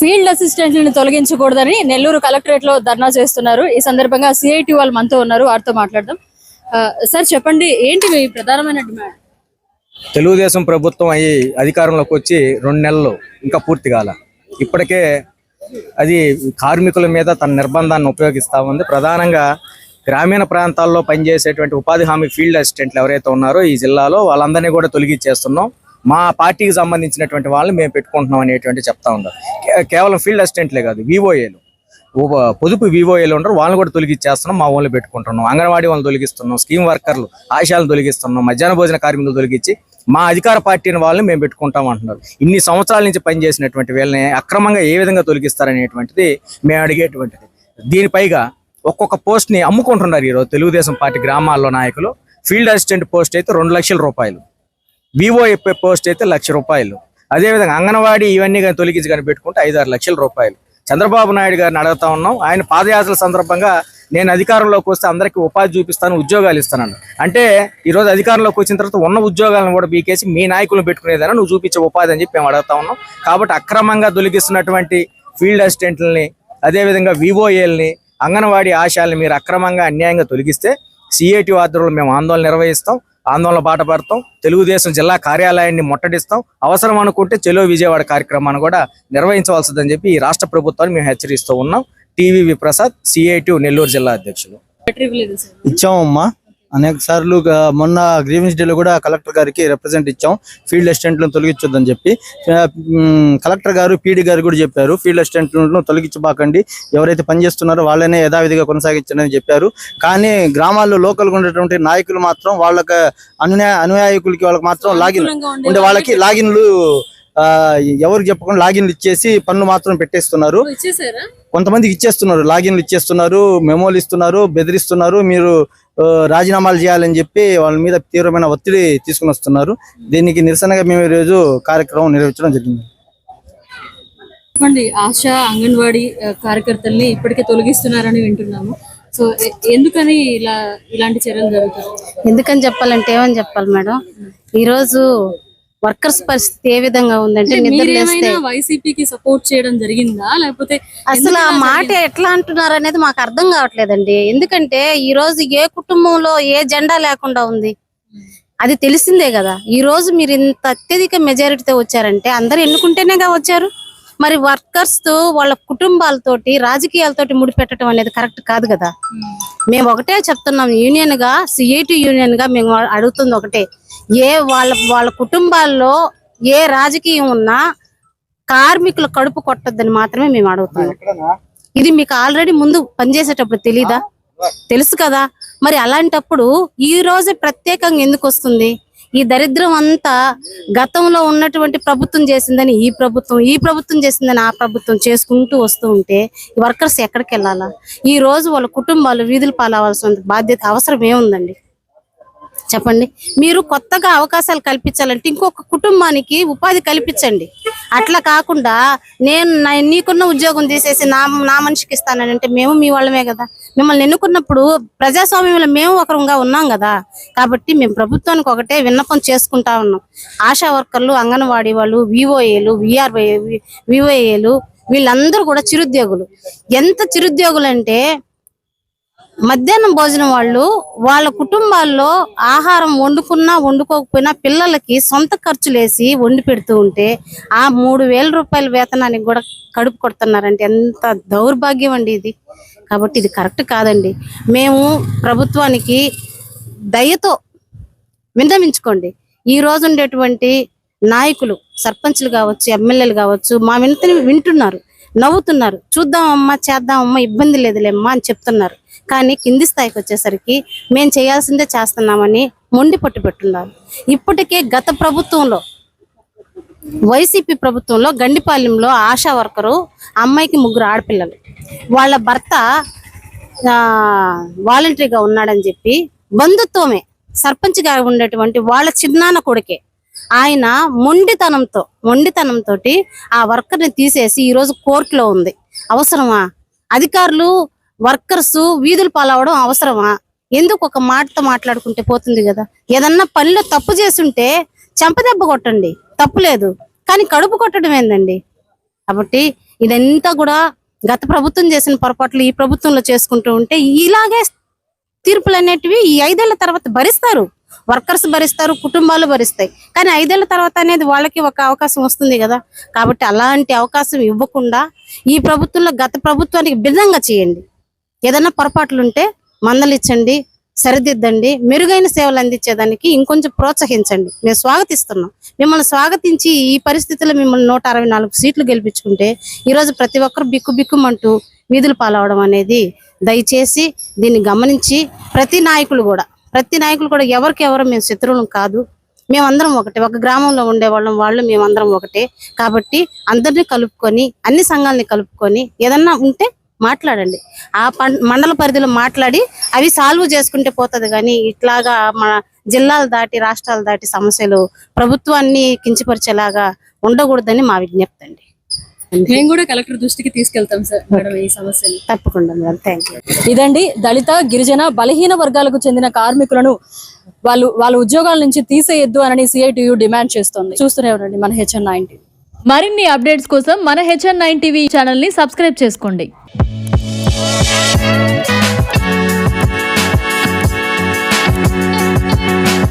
Field అసిస్టెంట్లను తొలగించకూడదని నెల్లూరు కలెక్టరేట్లో ధర్నా చేస్తున్నారు. ఈ సందర్భంగా సిఐటి వాళ్ళు మనతో ఉన్నారు. వారితో మాట్లాడదాం. ఆ, సార్ చెప్పండి ఏంటి మీ ప్రధానమైన డిమాండ్? తెలుగుదేశం ప్రభుత్వం అయ్యి అధికారంలోకి వచ్చి రెండు నెలలు ఇంకా పూర్తి కాల. ఇప్పటికే అది కార్మికుల మీద తన నిర్బంధాన్ని ఉపయోగిస్తూ ఉంది. ప్రధానంగా గ్రామీణ ప్రాంతాల్లో పనిచేసేటువంటి ఉపాధి హామీ ఫీల్డ్ అసిస్టెంట్లు ఎవరైతే ఉన్నారో ఈ జిల్లాలో వాళ్ళందరినీ కూడా తొలగించేస్తున్నాం. మా పార్టీకి సంబంధించినటువంటి వాళ్ళని మేము పెట్టుకుంటున్నాం అనేటువంటి చెప్తా ఉన్నారు. కేవలం ఫీల్డ్ అసిస్టెంట్లే కాదు వివోఏలు పొదుపు వివోఏలు ఉంటారు వాళ్ళని కూడా తొలగిచ్చేస్తున్నాం మా వాళ్ళు పెట్టుకుంటున్నాం. అంగన్వాడీ వాళ్ళని తొలగిస్తున్నాం స్కీమ్ వర్కర్లు ఆశాలను తొలగిస్తున్నాం మధ్యాహ్న భోజన కార్మికులు తొలగించి మా అధికార పార్టీని వాళ్ళని మేము పెట్టుకుంటాం అంటున్నారు. ఇన్ని సంవత్సరాల నుంచి పనిచేసినటువంటి వీళ్ళని అక్రమంగా ఏ విధంగా తొలగిస్తారనేటువంటిది మేము అడిగేటువంటిది. దీనిపైగా ఒక్కొక్క పోస్ట్ని అమ్ముకుంటున్నారు ఈరోజు తెలుగుదేశం పార్టీ గ్రామాల్లో నాయకులు. ఫీల్డ్ అసిస్టెంట్ పోస్ట్ అయితే రెండు లక్షల రూపాయలు. వివోఎఫ్ఏ పోస్ట్ అయితే లక్ష రూపాయలు. అదేవిధంగా అంగన్వాడీ ఇవన్నీ కానీ తొలగించి కానీ పెట్టుకుంటే ఐదు ఆరు లక్షల రూపాయలు. చంద్రబాబు నాయుడు గారిని అడుగుతా ఉన్నాం. ఆయన పాదయాత్రల సందర్భంగా నేను అధికారంలోకి వస్తే అందరికీ ఉపాధి చూపిస్తాను ఉద్యోగాలు ఇస్తాను అంటే ఈరోజు అధికారంలోకి వచ్చిన తర్వాత ఉన్న ఉద్యోగాలను కూడా బీకేసి మీ నాయకులను పెట్టుకునేదాన్ని నువ్వు చూపించే ఉపాధి అని చెప్పి మేము అడుగుతా ఉన్నాం. కాబట్టి అక్రమంగా తొలగిస్తున్నటువంటి ఫీల్డ్ అసిస్టెంట్లని అదేవిధంగా వివోఏల్ని అంగన్వాడీ ఆశాలని మీరు అక్రమంగా అన్యాయంగా తొలగిస్తే సిఐటి ఆధ్వర్యంలో మేము ఆందోళన నిర్వహిస్తాం. ఆందోళన బాట పడతాం. తెలుగుదేశం జిల్లా కార్యాలయాన్ని ముట్టడిస్తాం. అవసరం అనుకుంటే చెలో విజయవాడ కార్యక్రమాన్ని కూడా నిర్వహించవలసిందని చెప్పి ఈ రాష్ట్ర ప్రభుత్వాన్ని మేము హెచ్చరిస్తూ ఉన్నాం. టీవీవి ప్రసాద్ సిఐటి నెల్లూరు జిల్లా అధ్యక్షులు. ఇచ్చామమ్మా. అనేక సార్లు మొన్న గ్రీవెన్స్ డేలో కూడా కలెక్టర్ గారికి రిప్రజెంట్ ఇచ్చాం. ఫీల్డ్ అసిస్టెంట్లను తొలగించొద్దని చెప్పి. కలెక్టర్ గారు పీడీ గారు కూడా చెప్పారు. ఫీల్డ్ అసిస్టెంట్లను తొలగించబాకండి. ఎవరైతే పనిచేస్తున్నారో వాళ్ళనే యథావిధిగా కొనసాగించండి అని చెప్పారు. కానీ గ్రామాల్లో లోకల్గా ఉండేటువంటి నాయకులు మాత్రం వాళ్ళకి అనుయాయ అనుయాయకులకి వాళ్ళకి మాత్రం లాగిన్ ఉండే వాళ్ళకి లాగిన్లు ఆ, ఎవరికి చెప్పకుండా లాగిన్లు ఇచ్చేసి పనులు మాత్రం పెట్టేస్తున్నారు. కొంతమందికి ఇచ్చేస్తున్నారు. లాగిన్లు ఇచ్చేస్తున్నారు మెమోలు ఇస్తున్నారు బెదిరిస్తున్నారు. మీరు రాజీనామాలు చేయాలని చెప్పి వాళ్ళ మీద తీవ్రమైన ఒత్తిడి తీసుకుని వస్తున్నారు. దీనికి నిరసనగా మేము ఈరోజు కార్యక్రమం నిర్వహించడం జరిగింది. చెప్పండి ఆశా అంగన్వాడీ కార్యకర్తల్ని ఇప్పటికే తొలగిస్తున్నారని వింటున్నాము. సో ఎందుకని ఇలా ఇలాంటి చర్యలు జరుగుతాయి? ఎందుకని చెప్పాలంటే ఏమని చెప్పాలి మేడం? ఈ రోజు వర్కర్స్ పరిస్థితి ఏ విధంగా ఉందంటే నిద్ర లేస్తే మీరేమైనా వైసీపీకి సపోర్ట్ చేయడం జరిగిందా? లేకపోతే అసలు ఆ మాట ఎట్లా అంటున్నారు అనేది మాకు అర్థం కావట్లేదండి. ఎందుకంటే ఈ రోజు ఏ కుటుంబంలో ఏ జెండా లేకుండా ఉంది? అది తెలిసిందే కదా. ఈ రోజు మీరు ఇంత అత్యధిక మెజారిటీతో వచ్చారంటే అందరు ఎన్నుకుంటేనేగా వచ్చారు? మరి వర్కర్స్తో వాళ్ళ కుటుంబాలతోటి రాజకీయాలతోటి ముడిపెట్టడం అనేది కరెక్ట్ కాదు కదా. మేము. ఒకటే చెప్తున్నాం యూనియన్గా సిఐటి యూనియన్గా మేము అడుగుతుంది ఒకటే. ఏ వాళ్ళ వాళ్ళ కుటుంబాల్లో ఏ రాజకీయం ఉన్నా కార్మికుల కడుపు కొట్టద్దని మాత్రమే మేము అడుగుతున్నాం. ఇది మీకు ఆల్రెడీ ముందు పనిచేసేటప్పుడు తెలీదా? తెలుసు కదా. మరి అలాంటప్పుడు ఈ రోజే ప్రత్యేకంగా ఎందుకు వస్తుంది? ఈ దరిద్రం అంతా గతంలో ఉన్నటువంటి ప్రభుత్వం చేసిందని ఈ ప్రభుత్వం ఈ ప్రభుత్వం చేసిందని ఆ ప్రభుత్వం చేసుకుంటూ వస్తూ ఉంటే ఈ వర్కర్స్ ఎక్కడికి వెళ్ళాలా? ఈ రోజు వాళ్ళ కుటుంబాలు వీధులు పాలవలసిన బాధ్యత అవసరం ఏముందండి చెప్పండి. మీరు కొత్తగా అవకాశాలు కల్పించాలంటే ఇంకొక కుటుంబానికి ఉపాధి కల్పించండి. అట్లా కాకుండా నేను నీకున్న ఉద్యోగం తీసేసి నా నా మనిషికి ఇస్తానని అంటే మేము మీ వాళ్ళమే కదా. మిమ్మల్ని ఎన్నుకున్నప్పుడు ప్రజాస్వామ్యంలో మేము ఒకరంగా ఉన్నాం కదా. కాబట్టి మేము ప్రభుత్వానికి ఒకటే విన్నపం చేసుకుంటా ఉన్నాం. ఆశా వర్కర్లు అంగన్వాడీ వాళ్ళు విఓఏలు విఆర్వై విఓఏలు వీళ్ళందరూ కూడా చిరుద్యోగులు. ఎంత చిరుద్యోగులు అంటే మధ్యాహ్నం భోజనం వాళ్ళు వాళ్ళ కుటుంబాల్లో ఆహారం వండుకున్నా వండుకోకపోయినా పిల్లలకి సొంత ఖర్చులేసి వండి పెడుతూ ఉంటే ఆ మూడు వేల రూపాయల వేతనానికి కూడా కడుపు కొడుతున్నారంటే ఎంత దౌర్భాగ్యం అండి ఇది. కాబట్టి ఇది కరెక్ట్ కాదండి. మేము ప్రభుత్వానికి దయతో విన్నవించుకోండి. ఈ రోజు ఉండేటువంటి నాయకులు సర్పంచ్లు కావచ్చు ఎమ్మెల్యేలు కావచ్చు మా వింతని వింటున్నారు. నవ్వుతున్నారు. చూద్దామమ్మా చేద్దామమ్మా ఇబ్బంది లేదులేమ్మా అని చెప్తున్నారు. కానీ కింది స్థాయికి వచ్చేసరికి మేము చేయాల్సిందే చేస్తున్నామని మొండి పట్టు పెట్టున్నారు. ఇప్పటికే గత ప్రభుత్వంలో వైసీపీ ప్రభుత్వంలో గండిపాలెంలో ఆశా వర్కరు అమ్మాయికి ముగ్గురు ఆడపిల్లలు. వాళ్ళ భర్త వాలంటరీగా ఉన్నాడని చెప్పి బంధుత్వమే సర్పంచ్గా ఉండేటువంటి వాళ్ళ చిన్నాన్న కొడుకే ఆయన మొండితనంతో మొండితనంతో ఆ వర్కర్ని తీసేసి ఈ రోజు కోర్టులో ఉంది. అవసరమా? అధికారులు వర్కర్స్ వీధులు పాలవడం అవసరమా? ఎందుకు ఒక మాటతో మాట్లాడుకుంటే పోతుంది కదా? ఏదన్నా పనిలో తప్పు చేస్తుంటే చెంపదెబ్బ కొట్టండి. తప్పు లేదు. కానీ కడుపు కొట్టడం ఏందండి? కాబట్టి ఇదంతా కూడా గత ప్రభుత్వం చేసిన పొరపాట్లు ఈ ప్రభుత్వంలో చేసుకుంటూ ఉంటే ఇలాగే తీర్పులు అనేటివి ఈ ఐదేళ్ళ తర్వాత భరిస్తారు. వర్కర్స్ భరిస్తారు కుటుంబాలు భరిస్తాయి. కానీ ఐదేళ్ళ తర్వాత అనేది వాళ్ళకి ఒక అవకాశం వస్తుంది కదా. కాబట్టి అలాంటి అవకాశం ఇవ్వకుండా ఈ ప్రభుత్వంలో గత ప్రభుత్వానికి భిన్నంగా చేయండి. ఏదైనా పొరపాట్లు ఉంటే మందలిచ్చండి సరిదిద్దండి మెరుగైన సేవలు అందించేదానికి ఇంకొంచెం ప్రోత్సహించండి. మేము స్వాగతిస్తున్నాం. మిమ్మల్ని స్వాగతించి ఈ పరిస్థితుల్లో మిమ్మల్ని నూట అరవై నాలుగు సీట్లు గెలిపించుకుంటే ఈరోజు ప్రతి ఒక్కరు బిక్కు బిక్కుమంటూ వీధులు పాలవడం అనేది దయచేసి దీన్ని గమనించి ప్రతి నాయకులు కూడా ప్రతి నాయకులు కూడా ఎవరికి ఎవరు మేము శత్రువులం కాదు. మేమందరం ఒకటే. ఒక గ్రామంలో ఉండేవాళ్ళం వాళ్ళు మేమందరం ఒకటే. కాబట్టి అందరినీ కలుపుకొని అన్ని సంఘాలని కలుపుకొని ఏదన్నా ఉంటే మాట్లాడండి. ఆ మండల పరిధిలో మాట్లాడి అవి సాల్వ్ చేసుకుంటే పోతుంది కానీ ఇట్లాగా మన జిల్లాలు దాటి రాష్ట్రాలు దాటి సమస్యలు ప్రభుత్వాన్ని కించపరిచేలాగా ఉండకూడదని మా విజ్ఞప్తి అండి. మేము కూడా కలెక్టర్ దృష్టికి తీసుకెళ్తాం సార్ మేడం ఈ సమస్యని. తప్పకుండా మేడం. థ్యాంక్ యూ ఇదండి దళిత గిరిజన బలహీన వర్గాలకు చెందిన కార్మికులను వాళ్ళు వాళ్ళ ఉద్యోగాల నుంచి తీసేయొద్దు అని సిఐటియు డిమాండ్ చేస్తోంది. చూస్తూనే ఉండండి మన హెచ్ఎన్ నైన్టీ మరిన్ని అప్డేట్స్ కోసం మన హెచ్ఎన్ నైన్ టీవీ ఛానల్ని సబ్స్క్రైబ్ చేసుకోండి.